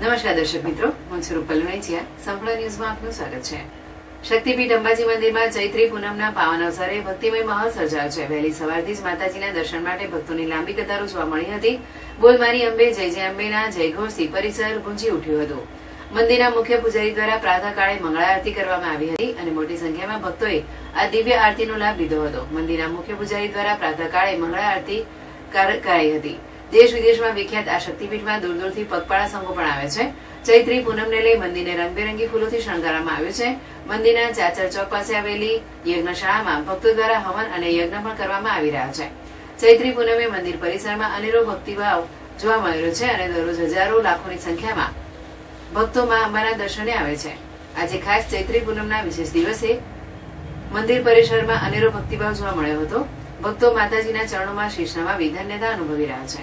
નમસ્કાર દર્શક મિત્રો, હું સ્વરૂપ રૂપલ સંપૂર્ણ ન્યૂઝમાં આપનું સ્વાગત છે. શક્તિપીઠ અંબાજી મંદિરમાં ચૈત્રી પૂનમના પાવન અવસરે ભક્તિમય માહોલ સર્જાયો છે. વહેલી સવારથી જ માતાજીના દર્શન માટે ભક્તોની લાંબી કતારો જોવા મળી હતી. બોલ મારી અંબે, જય જય અંબેના જયઘોષથી પરિસર ગુંજી ઉઠ્યું હતું. મંદિરના મુખ્ય પૂજારી દ્વારા પ્રાતઃકાળે મંગળા આરતી કરવામાં આવી હતી અને મોટી સંખ્યામાં ભક્તોએ આ દિવ્ય આરતીનો લાભ લીધો હતો. મંદિરના મુખ્ય પૂજારી દ્વારા પ્રાતઃકાળે મંગળા આરતી કરાઈ હતી. દેશ વિદેશમાં વિખ્યાત આ શક્તિપીઠમાં દૂર દૂરથી પગપાળા સંઘો પણ આવે છે. ચૈત્રી પૂનમને લઈ મંદિરને રંગબેરંગી ફૂલોથી શણગારવામાં આવ્યું છે. મંદિરના ચાચર ચોક પાસે આવેલી યજ્ઞશાળામાં ભક્તો દ્વારા હવન અને યજ્ઞ પણ કરવામાં આવી રહ્યા છે. ચૈત્રી પૂનમે મંદિર પરિસરમાં અનેરો ભક્તિભાવ જોવા મળ્યો છે અને દરરોજ હજારો લાખોની સંખ્યામાં ભક્તો માં અંબાના દર્શને આવે છે. આજે ખાસ ચૈત્રી પૂનમના વિશેષ દિવસે મંદિર પરિસરમાં અનેરો ભક્તિભાવ જોવા મળ્યો હતો. ભક્તો માતાજીના ચરણોમાં શીશ વિધન્યતા અનુભવી રહ્યા છે.